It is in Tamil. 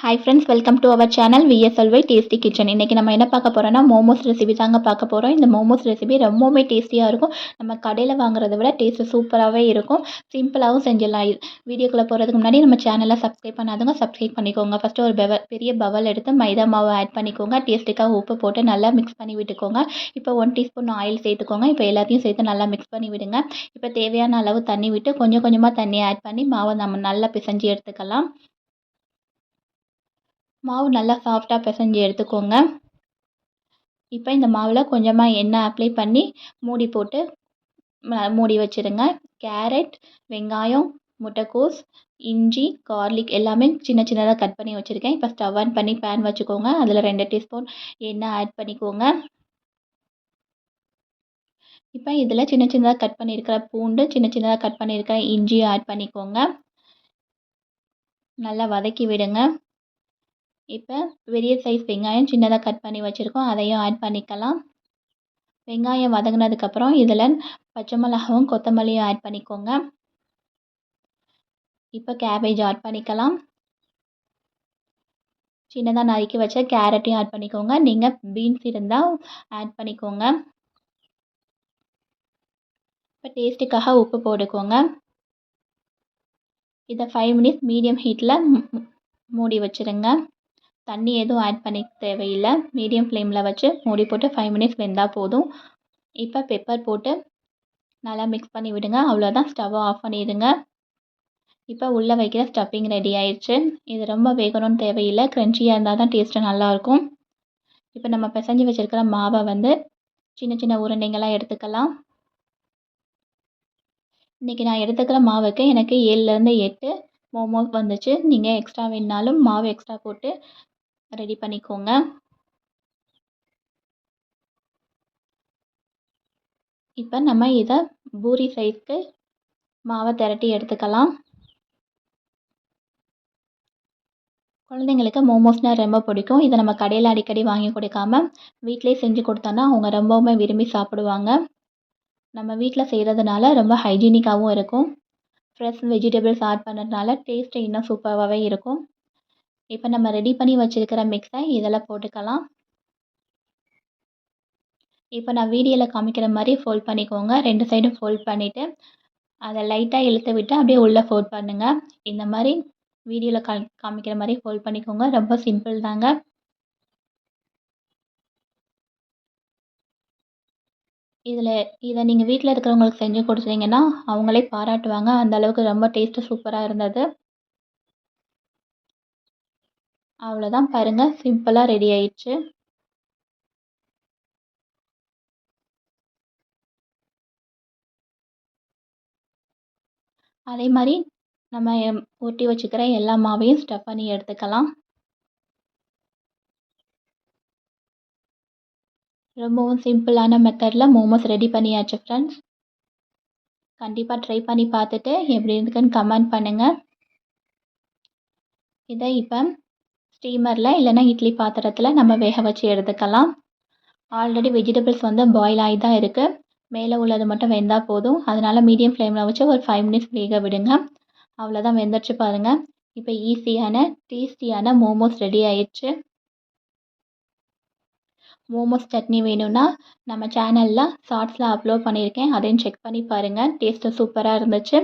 Hi friends welcome to our channel விஎஸ்எல்வை tasty kitchen இன்றைக்கி நம்ம என்ன பார்க்க போகிறோன்னா மோமோஸ் ரெசிபி தாங்க பார்க்க போகிறோம் இந்த மோமோஸ் ரெசிபி ரொம்பவுமே டேஸ்டியாக இருக்கும். நம்ம கடையில் வாங்குறத விட டேஸ்ட்டு சூப்பராகவே இருக்கும். சிம்பிளாகவும் செஞ்சிடலாம். வீடியோக்குள்ளே போகிறதுக்கு முன்னாடி நம்ம சேனலை சப்ஸ்கிரைப் பண்ணாதவங்க சப்ஸ்கிரைப் பண்ணிக்கோங்க. ஃபஸ்ட்டு ஒரு பெவ பெரிய பவல் எடுத்து மைதா மாவு ஆட் பண்ணிக்கோங்க. டேஸ்ட்டுக்காக உப்பு போட்டு நல்லா மிக்ஸ் பண்ணி விட்டுக்கோங்க. இப்போ ஒன் டீஸ்பூன் ஆயில் சேர்த்துக்கோங்க. இப்போ எல்லாத்தையும் சேர்த்து நல்லா மிக்ஸ் பண்ணி விடுங்க. இப்போ தேவையான அளவு தண்ணி விட்டு கொஞ்சம் கொஞ்சமாக தண்ணி ஆட் பண்ணி மாவை நம்ம நல்லா பிசைஞ்சு எடுத்துக்கலாம். மாவு நல்லா சாஃப்டாக பிசைஞ்சு எடுத்துக்கோங்க. இப்போ இந்த மாவில் கொஞ்சமாக எண்ணெய் அப்ளை பண்ணி மூடி போட்டு மூடி வச்சுருங்க. கேரட் வெங்காயம் முட்டைக்கோஸ் இஞ்சி கார்லிக் எல்லாமே சின்ன சின்னதாக கட் பண்ணி வச்சுருக்கேன். இப்போ ஸ்டவ் ஆன் பண்ணி பேன் வச்சுக்கோங்க. அதில் ரெண்டு டீஸ்பூன் எண்ணெய் ஆட் பண்ணிக்கோங்க. இப்போ இதில் சின்ன சின்னதாக கட் பண்ணியிருக்கிற பூண்டு சின்ன சின்னதாக கட் பண்ணியிருக்கிற இஞ்சியும் ஆட் பண்ணிக்கோங்க. நல்லா வதக்கி விடுங்க. இப்போ பெரிய சைஸ் வெங்காயம் சின்னதாக கட் பண்ணி வச்சுருக்கோம். அதையும் ஆட் பண்ணிக்கலாம். வெங்காயம் வதங்கினதுக்கப்புறம் இதில் பச்சை மிளகாவும் கொத்தமல்லியும் ஆட் பண்ணிக்கோங்க. இப்போ கேபேஜ் ஆட் பண்ணிக்கலாம். சின்னதாக நறுக்கி வச்ச கேரட்டையும் ஆட் பண்ணிக்கோங்க. நீங்கள் பீன்ஸ் இருந்தால் ஆட் பண்ணிக்கோங்க. இப்போ டேஸ்ட்டுக்காக உப்பு போட்டுக்கோங்க. இதை ஃபைவ் மினிட்ஸ் மீடியம் ஹீட்டில் மூடி வச்சுருங்க. தண்ணி எதுவும் ஆட் பண்ணிக்க தேவையில்லை. மீடியம் ஃப்ளேமில் வச்சு மூடி போட்டு ஃபைவ் மினிட்ஸ் வெந்தால் போதும். இப்போ பெப்பர் போட்டு நல்லா மிக்ஸ் பண்ணி விடுங்க. அவ்வளோதான் ஸ்டவ்வை ஆஃப் பண்ணிடுங்க. இப்போ உள்ளே வைக்கிற ஸ்டஃபிங் ரெடி ஆயிடுச்சு. இது ரொம்ப வேகணும்னு தேவையில்லை. க்ரன்ச்சியாக இருந்தால் தான் டேஸ்ட்டு நல்லாயிருக்கும் இப்போ நம்ம பிசைஞ்சு வச்சுருக்கிற மாவை வந்து சின்ன சின்ன உருண்டைங்களாக எடுத்துக்கலாம். இன்றைக்கி நான் எடுத்துக்கிற மாவுக்கு எனக்கு ஏழுலேருந்து எட்டு மோமோஸ் வந்துச்சு. நீங்கள் எக்ஸ்ட்ரா வேணுனாலும் மாவு எக்ஸ்ட்ரா போட்டு ரெடி பண்ணிக்கோங்க. இப்போ நம்ம இதை பூரி சைஸ்க்கு மாவை திரட்டி எடுத்துக்கலாம். குழந்தைங்களுக்கு மோமோஸ்னால் ரொம்ப பிடிக்கும். இதை நம்ம கடையில் அடிக்கடி வாங்கி கொடுக்காம வீட்டிலே செஞ்சு கொடுத்தோன்னா அவங்க ரொம்பவுமே விரும்பி சாப்பிடுவாங்க. நம்ம வீட்டில் செய்கிறதுனால ரொம்ப ஹைஜீனிக்காகவும் இருக்கும். ஃப்ரெஷ் வெஜிடபிள்ஸ் ஆட் பண்ணுறதுனால டேஸ்ட்டு இன்னும் சூப்பராகவே இருக்கும். இப்போ நம்ம ரெடி பண்ணி வச்சுருக்கிற மிக்ஸை இதில் போட்டுக்கலாம். இப்போ நான் வீடியோவில் காமிக்கிற மாதிரி ஃபோல்ட் பண்ணிக்கோங்க. ரெண்டு சைடும் ஃபோல்ட் பண்ணிவிட்டு அதை லைட்டாக இழுத்து விட்டு அப்படியே உள்ளே ஃபோல்ட் பண்ணுங்கள் இந்த மாதிரி வீடியோவில் கா காமிக்கிற மாதிரி ஃபோல்ட் பண்ணிக்கோங்க. ரொம்ப சிம்பிள் தாங்க. இதில் இதை நீங்கள் வீட்டில் இருக்கிறவங்களுக்கு செஞ்சு கொடுத்தீங்கன்னா அவங்களே பாராட்டுவாங்க. அந்த அளவுக்கு ரொம்ப டேஸ்ட்டு சூப்பராக இருந்தது. அவ்வளோதான் பாருங்கள் சிம்பிளாக ரெடி ஆயிடுச்சு. அதே மாதிரி நம்ம ஊட்டி வச்சுக்கிற எல்லா மாவையும் ஸ்டஃப் பண்ணி எடுத்துக்கலாம். ரொம்பவும் சிம்பிளான மெத்தடில் மோமோஸ் ரெடி பண்ணியாச்சு ஃப்ரெண்ட்ஸ் கண்டிப்பாக ட்ரை பண்ணி பார்த்துட்டு எப்படி இருக்குன்னு கமெண்ட் பண்ணுங்கள் இதை இப்போ ஸ்டீமரில் இல்லைன்னா இட்லி பாத்திரத்தில் நம்ம வேக வச்சு எடுத்துக்கலாம். ஆல்ரெடி வெஜிடபிள்ஸ் வந்து பாயில் ஆகி தான் இருக்குது மேலே உள்ளது மட்டும் வெந்தால் போதும். அதனால் மீடியம் ஃப்ளேமில் வச்சு ஒரு ஃபைவ் மினிட்ஸ் வேக விடுங்க. அவ்வளோதான் வெந்துருச்சு பாருங்கள் இப்போ ஈஸியான டேஸ்டியான மோமோஸ் ரெடி ஆயிடுச்சு. மோமோஸ் சட்னி வேணும்னா நம்ம சேனலில் ஷார்ட்ஸில் அப்லோட் பண்ணியிருக்கேன். அதையும் செக் பண்ணி பாருங்கள் டேஸ்ட்டு சூப்பராக இருந்துச்சு.